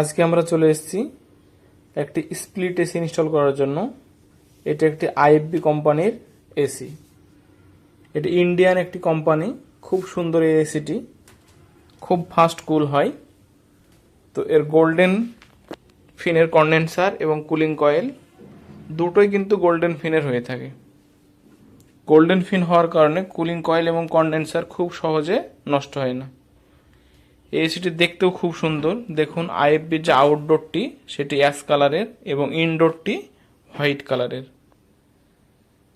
আজকে আমরা চলে এসেছি একটি স্প্লিট এসি ইনস্টল করার জন্য। এটা একটি আইএফবি কোম্পানির এসি। এটি ইন্ডিয়ান একটি কোম্পানি, খুব সুন্দর এই এসিটি। খুব ফাস্ট কুল হয়। তো এর গোল্ডেন ফিনের কন্ডেন্সার এবং কুলিং কয়েল দুটোই কিন্তু গোল্ডেন ফিনের হয়ে থাকে। গোল্ডেন ফিন হওয়ার কারণে কুলিং কয়েল এবং কন্ডেন্সার খুব সহজে নষ্ট হয় না। এই এসিটি দেখতেও খুব সুন্দর। দেখুন আইএফবির যে আউটডোরটি সেটি অ্যাশ কালারের এবং ইনডোরটি হোয়াইট কালারের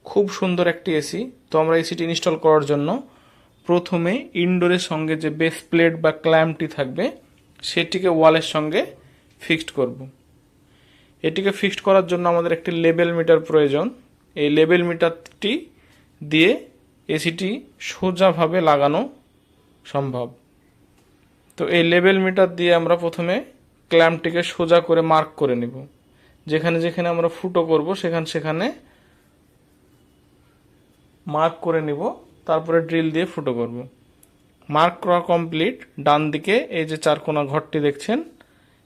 খুব সুন্দর একটি এসি তো আমরা এসিটি ইনস্টল করার জন্য প্রথমে ইনডোরের সঙ্গে যে বেস প্লেট বা ক্ল্যাম্পটি থাকবে, সেটিকে ওয়ালের সঙ্গে ফিক্সড করব। এটিকে ফিক্সড করার জন্য আমাদের একটি লেবেল মিটার প্রয়োজন। এই লেবেল মিটারটি দিয়ে এসিটি সোজাভাবে লাগানো সম্ভব। তো এই লেভেল মিটার দিয়ে আমরা প্রথমে ক্ল্যাম্পটিকে সোজা করে মার্ক করে নিব। যেখানে যেখানে আমরা ফুটো করব, সেখানে সেখানে মার্ক করে নিব, তারপরে ড্রিল দিয়ে ফুটো করব। মার্ক করা কমপ্লিট ডান দিকে এই যে চারকোনা ঘরটি দেখছেন,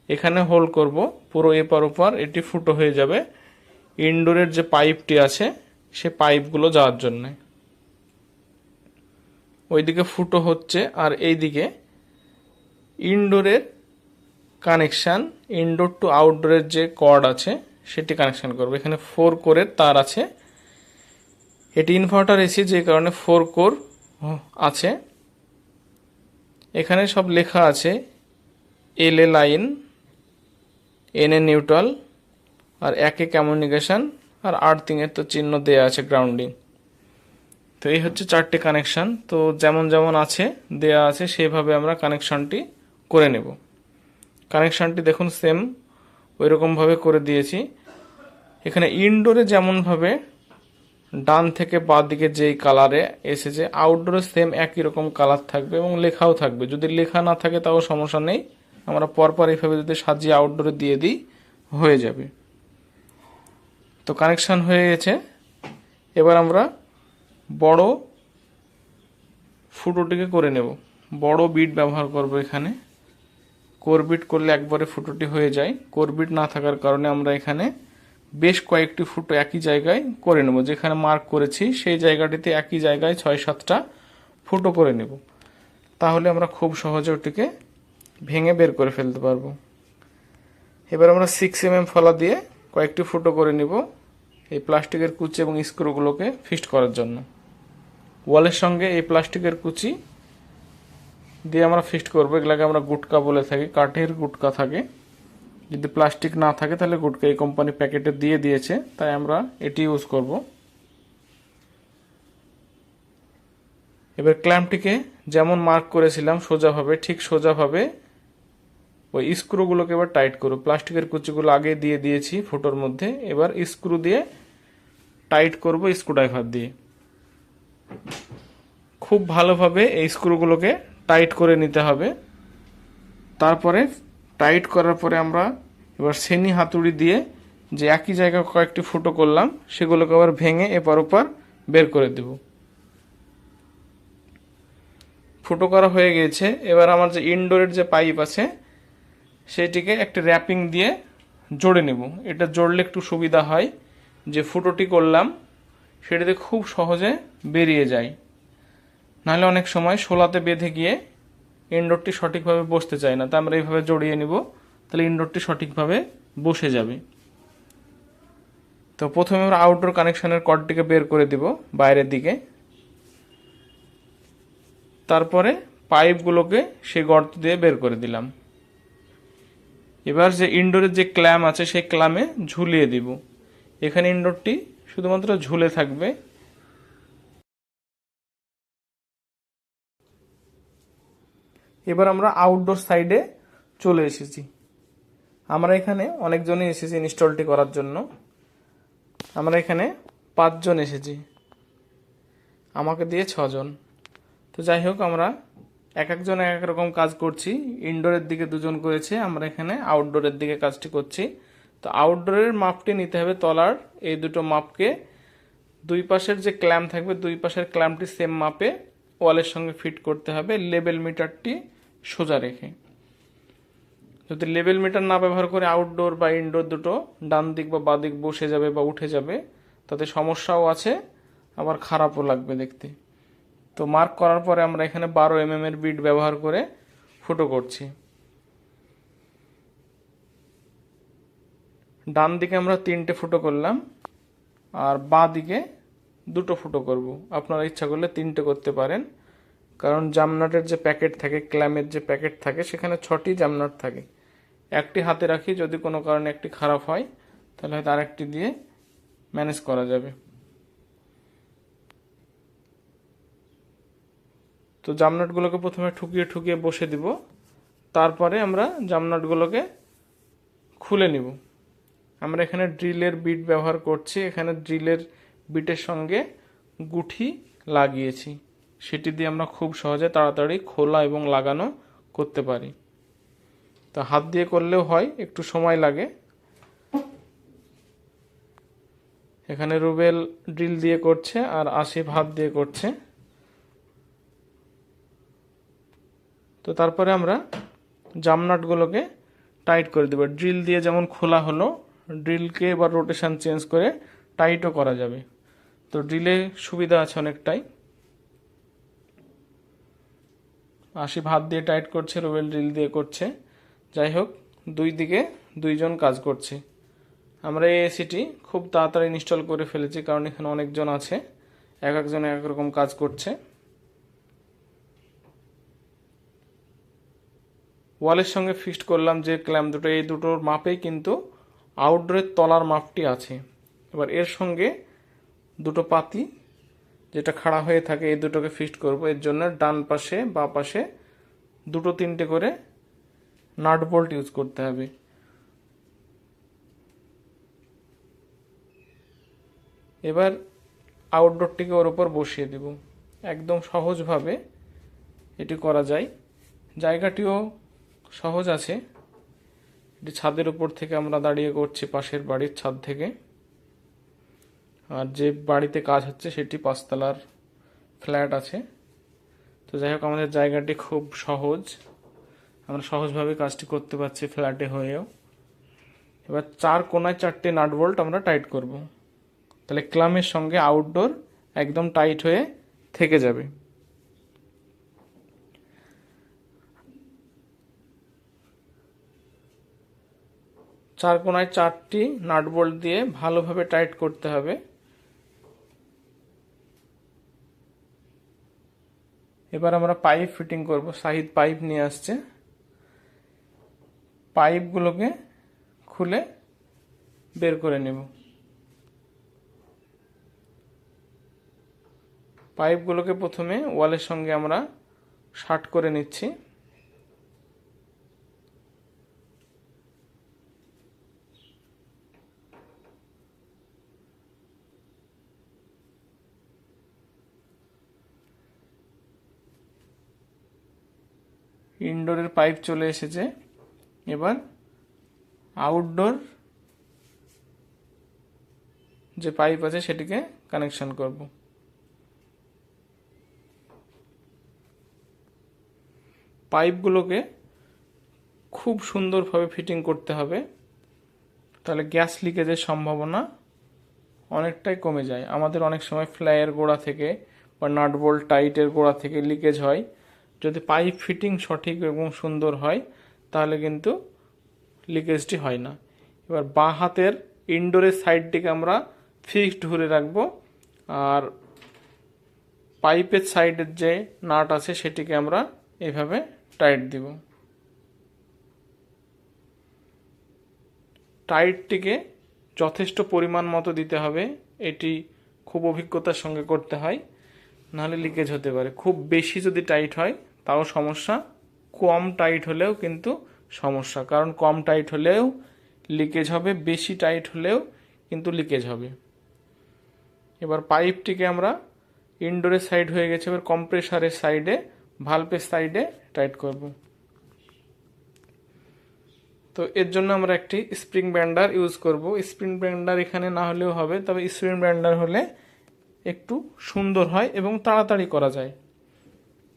এখানে হোল করব, পুরো এপার ওপার এটি ফুটো হয়ে যাবে ইনডোরের যে পাইপটি আছে, সে পাইপগুলো যাওয়ার জন্যে। ওইদিকে ফুটো হচ্ছে আর এইদিকে ইনডোরের কানেকশান, ইনডোর টু আউটডোরের যে কর্ড আছে, সেটি কানেকশান করব। এখানে ফোর কোরের তার আছে। এটি ইনভার্টার এসি, যে কারণে ফোর কোর আছে। এখানে সব লেখা আছে এল এ লাইন এন এ নিউট্রাল, আর একে কমিউনিকেশন আর আর্থিংয়ের তো চিহ্ন দেওয়া আছে গ্রাউন্ডিং। তো এই হচ্ছে চারটে কানেকশান। তো যেমন যেমন আছে, দেয়া আছে, সেভাবে আমরা কানেকশানটি করে নেব। কানেকশানটি দেখুন, সেম ওই রকমভাবে করে দিয়েছি। এখানে ইনডোরে যেমনভাবে ডান থেকে বাঁ দিকে যেই কালারে এসেছে আউটডোরে সেম একই রকম কালার থাকবে এবং লেখাও থাকবে। যদি লেখা না থাকে তাও সমস্যা নেই। আমরা পরপর এইভাবে যদি সাজিয়ে আউটডোরে দিয়ে দিই, হয়ে যাবে। তো কানেকশান হয়ে গেছে। এবার আমরা বড় ফুটোটিকে করে নেব। বড় বিট ব্যবহার করব এখানে। কোরবিট করলে একবারে ফুটোটি হয়ে যায়। কোরবিট না থাকার কারণে আমরা এখানে বেশ কয়েকটি ফুটো একই জায়গায় করে নেব। যেখানে মার্ক করেছি, সেই জায়গাটিতে একই জায়গায় ছয় সাতটা ফুটো করে নেব। তাহলে আমরা খুব সহজে ওটিকে ভেঙে বের করে ফেলতে পারব। এবার আমরা সিক্স এম এম ফলা দিয়ে কয়েকটি ফুটো করে নিব এই প্লাস্টিকের কুচি এবং স্ক্রুগুলোকে ফিক্সড করার জন্য। ওয়ালের সঙ্গে এই প্লাস্টিকের কুচি দিয়ে আমরা ফিক্সড করব। এগুলাকে আমরা গুটকা বলে থাকি, কাঠের গুটকা থাকে। যদি প্লাস্টিক না থাকে, তাহলে গুটকা এই কোম্পানি প্যাকেটে দিয়ে দিয়েছে। তাই আমরা এটি ইউজ করব। এবার ক্ল্যাম্পটিকে যেমন মার্ক করেছিলাম সোজাভাবে, ঠিক সোজাভাবে ওই স্ক্রুগুলোকে এবার টাইট করো প্লাস্টিকের কুচিগুলো আগে দিয়ে দিয়েছি ফোটোর মধ্যে। এবার স্ক্রু দিয়ে টাইট করব স্ক্রুড্রাইভার দিয়ে। খুব ভালোভাবে এই স্ক্রুগুলোকে টাইট করে নিতে হবে। তারপরে টাইট করার পরে আমরা এবার সেনি হাতুড়ি দিয়ে যে একই জায়গায় কয়েকটি ফুটো করলাম, সেগুলোকে আবার ভেঙে এপার ওপার বের করে দেব। ফুটো করা হয়ে গেছে এবার আমার যে ইনডোরের যে পাইপ আছে সেটিকে একটা র্যাপিং দিয়ে জোড়ে নেব। এটা জোড়লে একটু সুবিধা হয়। যে ফুটোটি করলাম, সেটিতে খুব সহজে বেরিয়ে যায়। নাহলে অনেক সময় শোলাতে বেঁধে গিয়ে ইনডোরটি সঠিকভাবে বসতে চায় না। তা আমরা এইভাবে জড়িয়ে নিব, তাহলে ইনডোরটি সঠিকভাবে বসে যাবে। তো প্রথমে আমরা আউটডোর কানেকশনের কর্ডটিকে বের করে দিব বাইরের দিকে। তারপরে পাইপগুলোকে সেই গর্ত দিয়ে বের করে দিলাম। এবার যে ইনডোরের যে ক্ল্যাম আছে, সেই ক্ল্যামে ঝুলিয়ে দিব। এখানে ইনডোরটি শুধুমাত্র ঝুলে থাকবে। এবার আমরা আউটডোর সাইডে চলে এসেছি। আমরা এখানে অনেকজনই এসেছি ইনস্টলটি করার জন্য। আমরা এখানে পাঁচজন এসেছি। আমাকে দিয়ে ছজন। তো যাই হোক, আমরা এক একজন এক এক রকম কাজ করছি। ইনডোরের দিকে দুজন করেছে, আমরা এখানে আউটডোরের দিকে কাজটি করছি। তো আউটডোরের মাপটি নিতে হবে তলার। এই দুটো মাপকে দুই পাশের যে ক্ল্যাম্প থাকবে, দুই পাশের ক্ল্যাম্পটি সেম মাপে ওয়ালের সঙ্গে ফিট করতে হবে। লেবেল মিটারটি সোজা রেখে। যদি লেভেল মিটার না ব্যবহার করে আউটডোর বা ইনডোর দুটো ডান দিক বা বাঁ দিক বসে যাবে বা উঠে যাবে, তাতে সমস্যাও আছে, আবার খারাপও লাগবে দেখতে। তো মার্ক করার পরে আমরা এখানে বারো এম এর বিট ব্যবহার করে ফুটো করছি। ডান দিকে আমরা তিনটে ফুটো করলাম, আর বাঁ দিকে দুটো ফুটো করব। আপনারা ইচ্ছা করলে তিনটে করতে পারেন। কারণ জামনাটের যে প্যাকেট থাকে, ক্ল্যামের যে প্যাকেট থাকে, সেখানে ছটি জামনাট থাকে। একটি হাতে রাখি, যদি কোনো কারণে একটি খারাপ হয়, তাহলে হয়তো আরেকটি দিয়ে ম্যানেজ করা যাবে। তো জামনাটগুলোকে প্রথমে ঠুকিয়ে ঠুকিয়ে বসে দিব। তারপরে আমরা জামনাটগুলোকে খুলে নিব। আমরা এখানে ড্রিলের বিট ব্যবহার করছি। এখানে ড্রিলের বিটের সঙ্গে গুঠি লাগিয়েছি। সেটি দিয়ে আমরা খুব সহজে তাড়াতাড়ি খোলা এবং লাগানো করতে পারি। তো হাত দিয়ে করলেও হয়, একটু সময় লাগে। এখানে রুবেল ড্রিল দিয়ে করছে আর আসিফ হাত দিয়ে করছে। তো তারপরে আমরা জামনাটগুলোকে টাইট করে দেবো। ড্রিল দিয়ে যেমন খোলা হলো, ড্রিলকে এবার রোটেশন চেঞ্জ করে টাইটও করা যাবে। তো ড্রিলে সুবিধা আছে অনেকটাই। আশিফ হাত দিয়ে টাইট করছে, রোবেল ড্রিল দিয়ে করছে। যাই হোক, দুই দিকে দুইজন কাজ করছে। আমরা এই এসিটি খুব তাড়াতাড়ি ইনস্টল করে ফেলেছি, কারণ এখানে অনেকজন আছে। এক একজন এক রকম কাজ করছে। ওয়ালের সঙ্গে ফিক্সড করলাম যে ক্ল্যাম্প দুটো, এই দুটোর মাপেই কিন্তু আউটডোরের তলার মাপটি আছে। এবার এর সঙ্গে দুটো পাতি যেটা খাড়া হয়ে থাকে, এই দুটোকে ফিক্সড করব। এর জন্য ডান পাশে, বা পাশে দুটো তিনটে করে নাট বোল্ট ইউজ করতে হবে। এবার আউটডোরটিকে ওর উপর বসিয়ে দেব। একদম সহজভাবে এটি করা যায়। জায়গাটিও সহজ আছে। এটি ছাদের উপর থেকে আমরা দাঁড়িয়ে করছি পাশের বাড়ির ছাদ থেকে। আর যে বাড়িতে কাজ হচ্ছে সেটি পাঁচতলার ফ্ল্যাট আছে। তো যাই হোক, আমাদের জায়গাটি খুব সহজ। আমরা সহজভাবে কাজটি করতে পারছি ফ্ল্যাটে হয়েও। এবার চার কোনায় চারটে নাট বোল্ট আমরা টাইট করব। তাহলে ক্লামের সঙ্গে আউটডোর একদম টাইট হয়ে থেকে যাবে। চার কোনায় চারটি নাট বোল্ট দিয়ে ভালোভাবে টাইট করতে হবে। এবার আমরা পাইপ ফিটিং করব। সাহিদ পাইপ নিয়ে আসছে। পাইপগুলোকে খুলে বের করে নেব। পাইপগুলোকে প্রথমে ওয়ালের সঙ্গে আমরা শার্ট করে নিচ্ছি ইনডোরের পাইপ চলে এসেছে। এবার আউটডোর যে পাইপ আছে সেটিকে কানেকশন করব। পাইপগুলোকে খুব সুন্দরভাবে ফিটিং করতে হবে। তাহলে গ্যাস লিকেজের সম্ভাবনা অনেকটাই কমে যায়। আমাদের অনেক সময় ফ্লাইয়ের গোড়া থেকে বা নাট বোল্ট টাইটের গোড়া থেকে লিকেজ হয়। যদি পাইপ ফিটিং সঠিক এবং সুন্দর হয়, তাহলে কিন্তু লিকেজটি হয় না। এবার বাঁ হাতের ইনডোরের সাইডটিকে আমরা ফিক্সড ধরে রাখব, আর পাইপের সাইডের যে নাট আছে, সেটিকে আমরা এইভাবে টাইট দিব। টাইটটিকে যথেষ্ট পরিমাণ মতো দিতে হবে, এটি খুব অভিজ্ঞতার সঙ্গে করতে হয়, নাহলে লিকেজ হতে পারে। খুব বেশি যদি টাইট হয় তাও সমস্যা। কম টাইট হলেও কিন্তু সমস্যা। কারণ কম টাইট হলেও লিকেজ হবে, বেশি টাইট হলেও কিন্তু লিকেজ হবে। এবার পাইপটিকে আমরা ইনডোরের সাইড হয়ে গেছে, এবার কম্প্রেসারের সাইডে ভালভের সাইডে টাইট করব। তো এর জন্য আমরা একটি স্প্রিং ব্যান্ডার ইউজ করব। স্প্রিং ব্যান্ডার এখানে না হলেও হবে, তবে স্প্রিং ব্যান্ডার হলে একটু সুন্দর হয় এবং তাড়াতাড়ি করা যায়।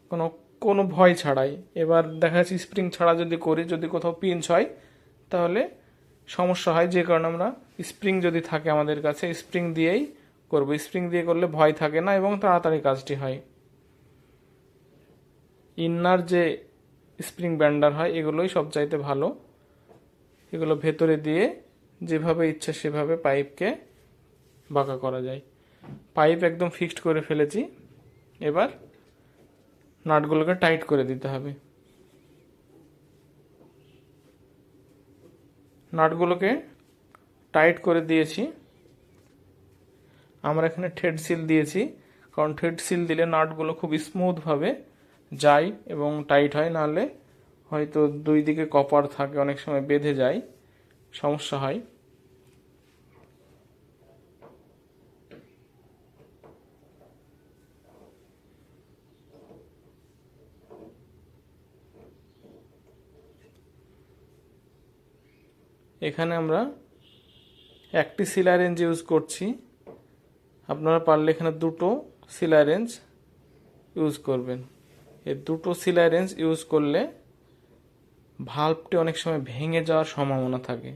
কোনো কোনো ভয় ছাড়াই। এবার দেখা যাচ্ছে স্প্রিং ছাড়া যদি করি, যদি কোথাও পিঞ্চ হয়, তাহলে সমস্যা হয়। যে কারণে আমরা স্প্রিং যদি থাকে আমাদের কাছে স্প্রিং দিয়েই করব। স্প্রিং দিয়ে করলে ভয় থাকে না এবং তাড়াতাড়ি কাজটি হয়। ইন্নার যে স্প্রিং ব্যান্ডার হয়, এগুলোই সবচাইতে ভালো। এগুলো ভেতরে দিয়ে যেভাবে ইচ্ছা সেভাবে পাইপকে বাঁকা করা যায়। পাইপ একদম ফিক্সড করে ফেলেছি। এবার নাটগুলোকে টাইট করে দিতে হবে। নাটগুলোকে টাইট করে দিয়েছি। আমরা এখানে থ্রেড সিল দিয়েছি, কারণ থ্রেড সিল দিলে নাটগুলো খুব স্মুথভাবে যায় এবং টাইট হয়, নাহলে হয়তো দুই দিকে কপার থাকে, অনেক সময় বেঁধে যায়, সমস্যা হয়। এখানে আমরা একটি সিলাই রেঞ্জ ইউজ করছি। আপনারা পারলে এখানে দুটো সিলাই রেঞ্জ ইউজ করবেন। এই দুটো সিলাই রেঞ্জ ইউজ করলে ভাল্বটি অনেক সময় ভেঙে যাওয়ার সম্ভাবনা থাকে।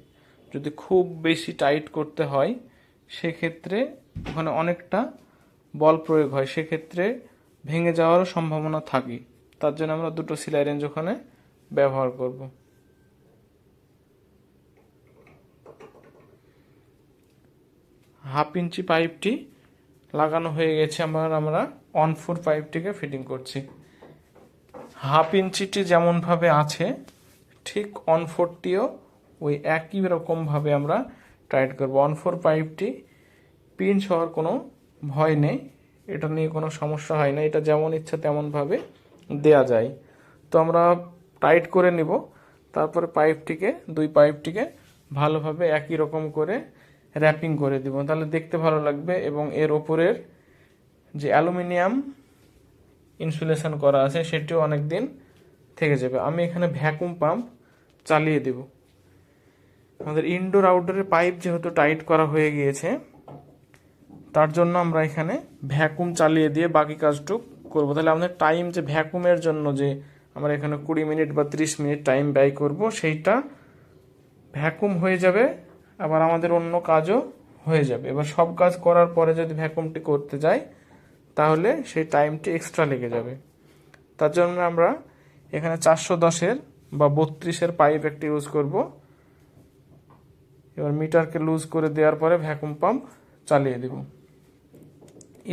যদি খুব বেশি টাইট করতে হয়, সেক্ষেত্রে ওখানে অনেকটা বল প্রয়োগ হয়, সেক্ষেত্রে ভেঙে যাওয়ারও সম্ভাবনা থাকে। তার জন্য আমরা দুটো সিলাই রেঞ্জ ওখানে ব্যবহার করব। হাফ ইঞ্চি পাইপটি লাগানো হয়ে গেছে আমার, আমরা অন ফোর পাইপটিকে ফিটিং করছি। হাফ ইঞ্চিটি যেমনভাবে আছে, ঠিক অন ফোরটিও ওই একই রকমভাবে আমরা টাইট করব। অন ফোর পাইপটি পিঞ্চ হওয়ার কোনো ভয় নেই, এটা নিয়ে কোনো সমস্যা হয় না, এটা যেমন ইচ্ছা তেমনভাবে দেয়া যায়। তো আমরা টাইট করে নিব, তারপরে পাইপটিকে, দুই পাইপটিকে ভালোভাবে একই রকম করে র্যাপিং করে দিব। তাহলে দেখতে ভালো লাগবে এবং এর ওপরের যে অ্যালুমিনিয়াম ইনসুলেশন করা আছে, সেটিও অনেক দিন থেকে যাবে। আমি এখানে ভ্যাকুম পাম্প চালিয়ে দেব। আমাদের ইনডোর আউটডোরের পাইপ যেহেতু টাইট করা হয়ে গিয়েছে, তার জন্য আমরা এখানে ভ্যাকুম চালিয়ে দিয়ে বাকি কাজটুক করব। তাহলে আমাদের টাইম যে ভ্যাকুমের জন্য যে আমরা এখানে কুড়ি মিনিট বা ত্রিশ মিনিট টাইম ব্যয় করব, সেইটা ভ্যাকুম হয়ে যাবে। আবার আমাদের অন্য কাজও হয়ে যাবে। এবার সব কাজ করার পরে যদি ভ্যাকুমটি করতে যাই, তাহলে সেই টাইমটি এক্সট্রা লেগে যাবে। তার জন্য আমরা এখানে চারশো দশের বা বত্রিশের পাইপ একটি ইউজ করব। এবার মিটারকে লুজ করে দেওয়ার পরে ভ্যাকুম পাম্প চালিয়ে দেব।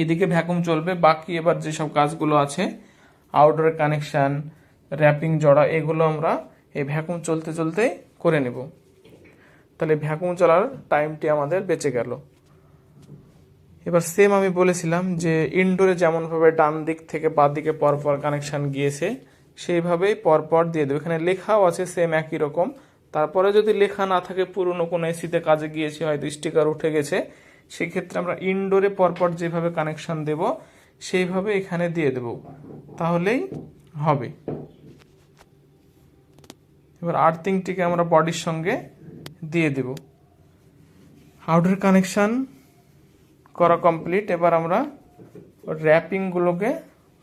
এদিকে ভ্যাকুম চলবে। বাকি এবার যেসব কাজগুলো আছে আউটডোর কানেকশান র্যাপিং জড়া, এগুলো আমরা এই ভ্যাকুম চলতে চলতে করে নেব। তাহলে ভ্যাকুম চলার টাইমটি আমাদের বেঁচে গেল। এবার সেম আমি বলেছিলাম যে ইনডোরে যেমনভাবে ডান দিক থেকে বাঁ দিকে পরপর কানেকশান গিয়েছে, সেইভাবেই পরপর দিয়ে দেবে। এখানে লেখাও আছে সেম একই রকম। তারপরে যদি লেখা না থাকে, পুরনো কোনো এসিতে কাজে গিয়েছে, হয়তো স্টিকার উঠে গেছে, সেক্ষেত্রে আমরা ইনডোরে পরপর যেভাবে কানেকশান দেব, সেইভাবে এখানে দিয়ে দেব। তাহলেই হবে। এবার আর্থিংটিকে আমরা বডির সঙ্গে দিয়ে দেব। আউটডোর কানেকশান করা কমপ্লিট এবার আমরা র্যাপিংগুলোকে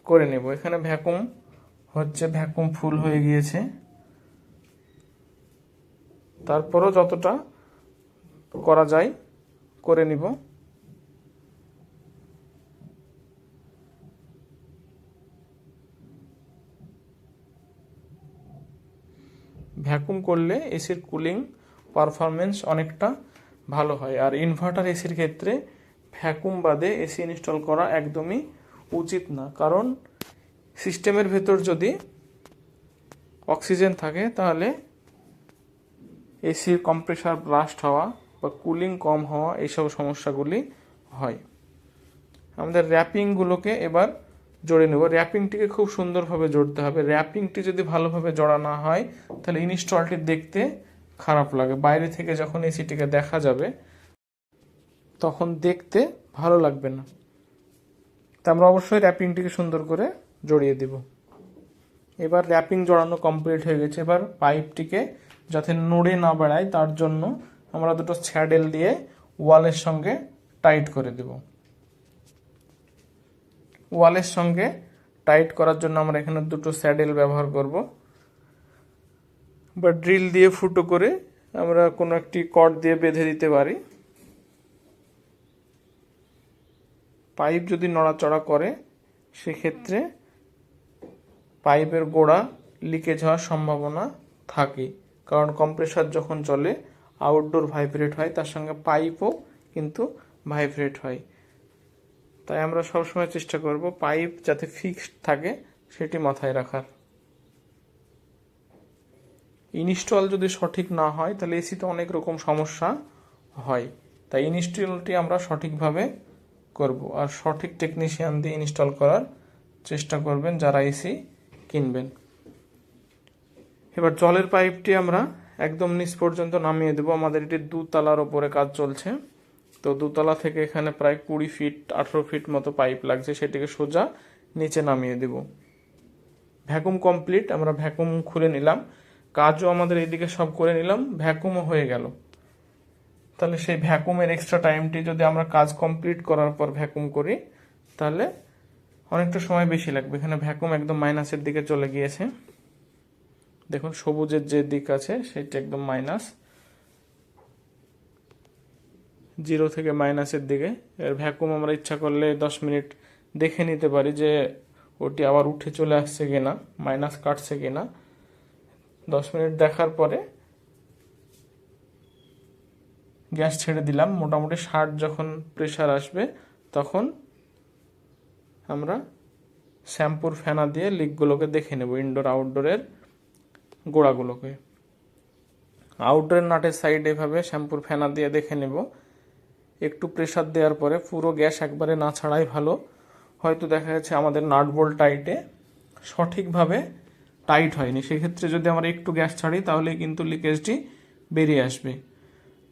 করে নেব। এখানে ভ্যাকুম হচ্ছে ভ্যাকুম ফুল হয়ে গিয়েছে। তারপরও যতটা করা যায় করে নিব। ভ্যাকুম করলে এসির কুলিং পারফরমেন্স অনেকটা ভালো হয়। আর ইনভার্টার এসির ক্ষেত্রে ভ্যাকুম বাদে এসি ইনস্টল করা একদমই উচিত না। কারণ সিস্টেমের ভেতর যদি অক্সিজেন থাকে, তাহলে এসির কম্প্রেসার ব্লাস্ট হওয়া বা কুলিং কম হওয়া এইসব সমস্যাগুলি হয়। আমাদের র্যাপিংগুলোকে এবার জড়ে নেব। র্যাপিংটিকে খুব সুন্দরভাবে জড়তে হবে। র্যাপিংটি যদি ভালোভাবে জড়া না হয়, তাহলে ইনস্টলটি দেখতে খারাপ লাগে। বাইরে থেকে যখন এসিটিকে দেখা যাবে, তখন দেখতে ভালো লাগবে না। তা আমরা অবশ্যই র্যাপিংটিকে সুন্দর করে জড়িয়ে দেব। এবার র্যাপিং জড়ানো কমপ্লিট হয়ে গেছে। এবার পাইপটিকে যাতে নড়ে না বেড়ায়, তার জন্য আমরা দুটো স্যাডেল দিয়ে ওয়ালের সঙ্গে টাইট করে দেব। ওয়ালের সঙ্গে টাইট করার জন্য আমরা এখানে দুটো স্যাডেল ব্যবহার করব। বা ড্রিল দিয়ে ফুটো করে আমরা কোনো একটি কট দিয়ে বেঁধে দিতে পারি। পাইপ যদি নড়াচড়া করে, সেক্ষেত্রে পাইপের গোড়া লিকেজ হওয়ার সম্ভাবনা থাকে। কারণ কম্প্রেসার যখন চলে আউটডোর ভাইব্রেট হয়, তার সঙ্গে পাইপও কিন্তু ভাইব্রেট হয়। তাই আমরা সবসময় চেষ্টা করব পাইপ যাতে ফিক্সড থাকে, সেটি মাথায় রাখার। ইনস্টল যদি সঠিক না হয়, তাহলে এসিতে অনেক রকম সমস্যা হয়। তাই ইনস্টলটি আমরা সঠিকভাবে করব। আর সঠিক টেকনিশিয়ান দিয়ে ইনস্টল করার চেষ্টা করবেন যারা এসি কিনবেন। এবার জলের পাইপটি আমরা একদম নিচ পর্যন্ত নামিয়ে দেবো। আমাদের এটি দুতলার ওপরে কাজ চলছে। তো দুতলা থেকে এখানে প্রায় কুড়ি ফিট আঠেরো ফিট মতো পাইপ লাগছে। সেটিকে সোজা নিচে নামিয়ে দেব। Vacuum complete. আমরা ভ্যাকুম খুলে নিলাম। কাজও আমাদের এইদিকে সব করে নিলাম ভ্যাকুমও হয়ে গেল। তাহলে সেই ভ্যাকুমের এক্সট্রা টাইমটি যদি আমরা কাজ কমপ্লিট করার পর ভ্যাকুম করি, তাহলে অনেকটা সময় বেশি লাগবে। এখানে ভ্যাকুম একদম মাইনাসের দিকে চলে গিয়েছে। দেখুন, সবুজের যে দিক আছে সেটা একদম মাইনাস জিরো থেকে মাইনাসের দিকে। এর ভ্যাকুম আমরা ইচ্ছা করলে দশ মিনিট দেখে নিতে পারি যে ওটি আবার উঠে চলে আসছে কিনা মাইনাস কাটছে কিনা। দশ মিনিট দেখার পরে গ্যাস ছেড়ে দিলাম। মোটামুটি ষাট যখন প্রেশার আসবে, তখন আমরা শ্যাম্পুর ফেনা দিয়ে লিকগুলোকে দেখে নেব ইনডোর আউটডোরের গোড়াগুলোকে। আউটডোরের নাটের সাইডে এভাবে শ্যাম্পুর ফেনা দিয়ে দেখে নেব। একটু প্রেশার দেওয়ার পরে পুরো গ্যাস একবারে না ছাড়াই ভালো। হয়তো দেখা যাচ্ছে আমাদের নাট টাইটে সঠিকভাবে টাইট হয়নি। সেক্ষেত্রে যদি আমরা একটু গ্যাস ছাড়ি, তাহলে কিন্তু লিকেজটি বেরিয়ে আসবে।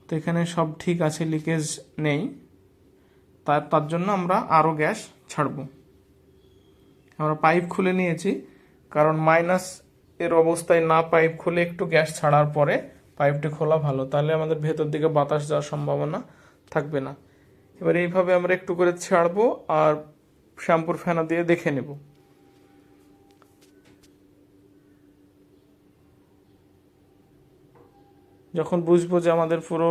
তো এখানে সব ঠিক আছে লিকেজ নেই। তার তার জন্য আমরা আরও গ্যাস ছাড়ব। আমরা পাইপ খুলে নিয়েছি, কারণ মাইনাস এর অবস্থায় না পাইপ খুলে একটু গ্যাস ছাড়ার পরে পাইপটি খোলা ভালো। তাহলে আমাদের ভেতর দিকে বাতাস যাওয়ার সম্ভাবনা থাকবে না। এবার এইভাবে আমরা একটু করে ছাড়বো আর শ্যাম্পুর ফেনা দিয়ে দেখে নেব। যখন বুঝব যে আমাদের পুরো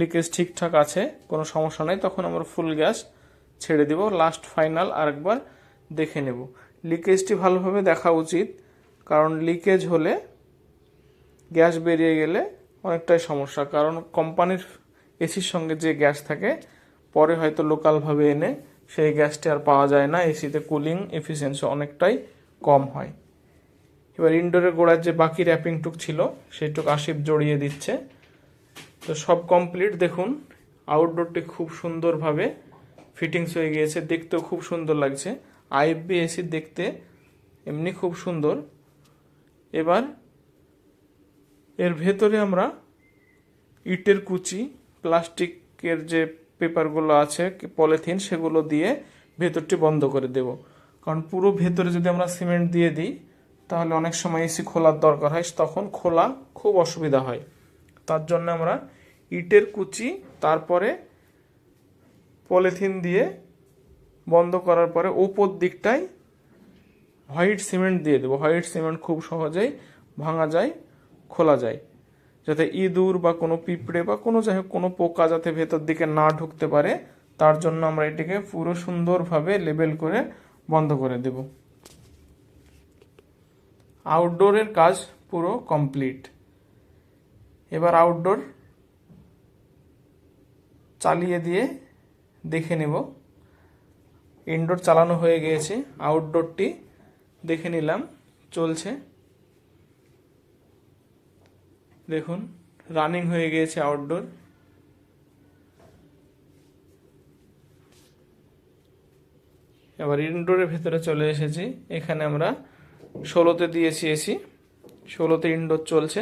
লিকেজ ঠিকঠাক আছে, কোনো সমস্যা নেই, তখন আমরা ফুল গ্যাস ছেড়ে দিব লাস্ট ফাইনাল আরেকবার দেখে নেব। লিকেজটি ভালোভাবে দেখা উচিত, কারণ লিকেজ হলে গ্যাস বেরিয়ে গেলে অনেকটাই সমস্যা, কারণ কোম্পানির এসির সঙ্গে যে গ্যাস থাকে, পরে হয়তো লোকালভাবে এনে সেই গ্যাসটি আর পাওয়া যায় না এসিতে কুলিং এফিসিয়েন্সি অনেকটাই কম হয়। এবার ইনডোরের গোড়ার যে বাকি র্যাপিংটুক ছিল, সেইটুক আশিপ জড়িয়ে দিচ্ছে। তো সব কমপ্লিট দেখুন আউটডোরটি খুব সুন্দরভাবে ফিটিংস হয়ে গিয়েছে, দেখতেও খুব সুন্দর লাগছে। আইএফবি এসি দেখতে এমনি খুব সুন্দর। এবার এর ভেতরে আমরা ইটের কুচি, প্লাস্টিকের যে পেপারগুলো আছে, পলিথিন, সেগুলো দিয়ে ভেতরটি বন্ধ করে দেব। কারণ পুরো ভেতরে যদি আমরা সিমেন্ট দিয়ে দিই তাহলে অনেক সময় এসি খোলার দরকার হয়, তখন খোলা খুব অসুবিধা হয়। তার জন্য আমরা ইটের কুচি, তারপরে পলিথিন দিয়ে বন্ধ করার পরে ওপর দিকটায় হোয়াইট সিমেন্ট দিয়ে দেবো। হোয়াইট সিমেন্ট খুব সহজেই ভাঙা যায়, খোলা যায়। যাতে ইঁদুর বা কোনো পিঁপড়ে বা কোনো যাই কোনো পোকা যাতে ভেতর দিকে না ঢুকতে পারে, তার জন্য আমরা এটিকে পুরো সুন্দরভাবে লেবেল করে বন্ধ করে দেব। আউটডোরের কাজ পুরো কমপ্লিট এবার আউটডোর চালিয়ে দিয়ে দেখে নেব। ইনডোর চালানো হয়ে গিয়েছে আউটডোরটি দেখে নিলাম, চলছে। দেখুন রানিং হয়ে গিয়েছে আউটডোর এবার ইনডোরের ভেতরে চলে এসেছি। এখানে আমরা ষোলোতে দিয়েছি এসি ষোলোতে ইনডোর চলছে।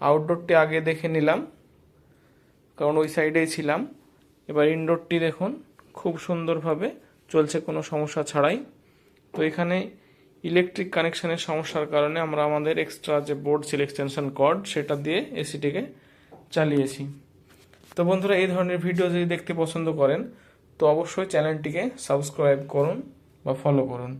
আউটডোরটি আগে দেখে নিলাম, কারণ ওই সাইডেই ছিলাম। এবার ইনডোরটি দেখুন, খুব সুন্দরভাবে চলছে, কোনো সমস্যা ছাড়াই। তো এখানে ইলেকট্রিক কানেকশানের সমস্যার কারণে আমরা আমাদের এক্সট্রা যে বোর্ড ছিল এক্সটেনশন কর্ড সেটা দিয়ে এসিটিকে চালিয়েছি। তো বন্ধুরা, এই ধরনের ভিডিও যদি দেখতে পছন্দ করেন, তো অবশ্যই চ্যানেলটিকে সাবস্ক্রাইব করুন বা ফলো করুন।